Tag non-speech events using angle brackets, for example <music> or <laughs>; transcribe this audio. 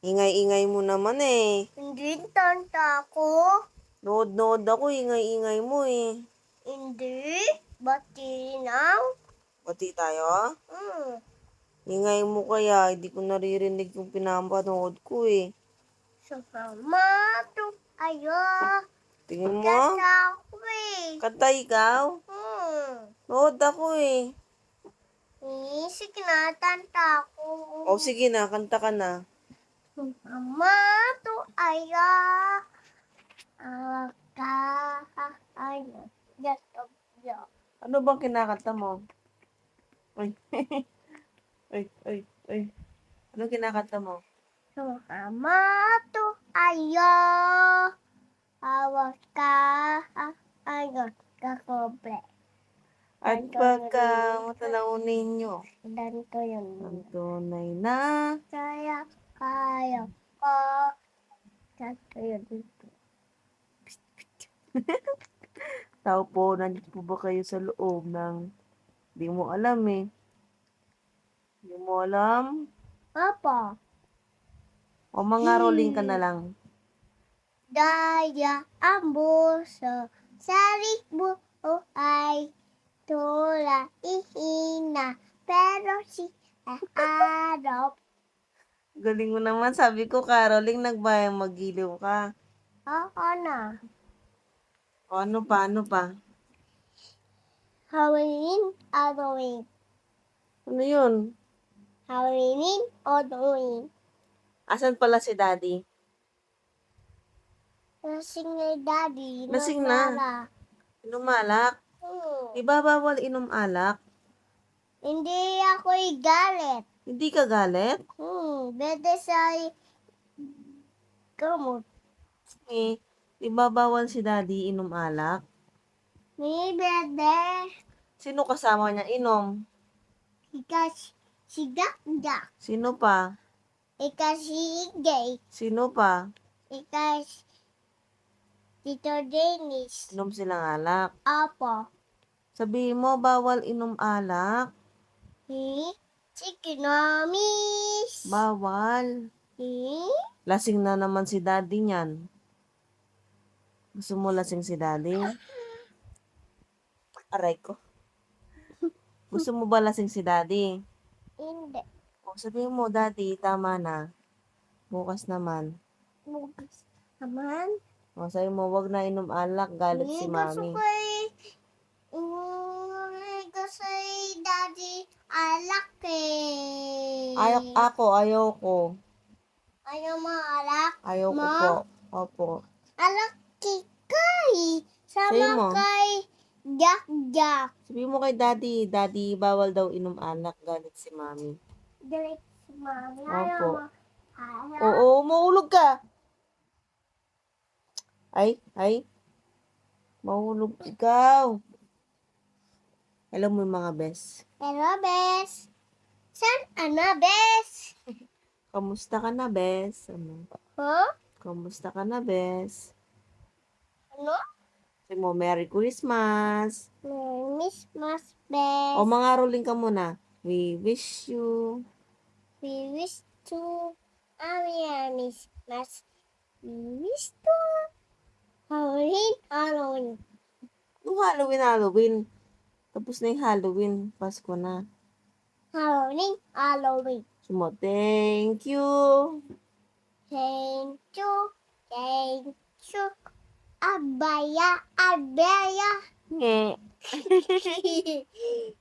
Ingay-ingay mo naman eh. Hindi tanta ko. Nood-nood ako, ingay-ingay mo eh. Hindi. Bati lang. Pati tayo? Hmm. Ingay mo kaya, hindi ko naririnig yung pinapanood ko eh. Sama to. Ayo. Tingin mo? Tanta ko eh. Kanta ikaw? Hmm. Nood ako eh. Isik na tanta ko. O sige na, kanta ka na. Mama to aya. Aka. Ayo. Just of you. Ano bang kinakanta mo? Ay, ay, ay, ay. Ano kinakanta mo? Mama to ayo. Awak ka. Ayo. Kakobre. At pagka matalaunin nyo, Dan yun. ang tunay na Saya kaya ko. <laughs> Sato yun. tao po, nandito po ba kayo sa loob ng di mo alam eh. Di mo alam? Papa. O mga rolling ka na lang. Daya ang buso. Sarik mo o ay tula ihina. Pero si <laughs> araw. Galing mo naman. Sabi ko, Caroling, nagbayang magiliw ka. Oo na. O ano pa, ano pa? Halloween, Halloween. Ano yun? Halloween, Halloween. Asan pala si daddy? Lasing na daddy. Lasing na. Inom alak? Hmm. Di ba bawal inom alak? Hindi ako'y galit. Hindi ka galit? Hmm. Bede sa gamot. Eh, di ba bawal si daddy inom alak? Ni bede. Sino kasama niya inom? Ikas si Gakdak. Sino pa? Ikas si Igay. Sino pa? Ikas Tito Dennis. Inom silang alak. Apo. Sabihin mo, bawal inom alak. Hi. Si Kinamis. Bawal. Hi. Lasing na naman si daddy niyan. Gusto mo lasing si daddy? Aray ko. Gusto mo ba lasing si daddy? Hindi. O sabihin mo, daddy, tama na. Bukas naman. Bukas naman. O sabi mo, wag na inom alak, galit si mami. gusto ko eh. Ayaw, ako, ayaw ko. Ayaw mo alak? Ayaw ko Ma? po. Opo. Alak kikay. Sa'yo mo. Sama kay Jack Jack. Sabi mo kay daddy, daddy, bawal daw inom alak, galit si mami. Direct si mami. Opo. Ayaw mo. Ayaw. Oo, maulog ka. Ay, ay. Mahulog ikaw. Alam mo yung mga bes. Pero bes. San ana bes? <laughs> Kamusta ka na, bes? Ano? Huh? Kamusta ka na, bes? Ano? Sabi mo, Merry Christmas. Merry Christmas bes. O mga rolling ka muna. We wish you. We wish to a Merry Christmas. We wish to Halloween, Halloween. Yung Halloween, Halloween. Tapos na yung Halloween. Pasko na. Halloween, Halloween. Sumo, thank you. Thank you, thank you. Abaya, abaya. Nge. <laughs>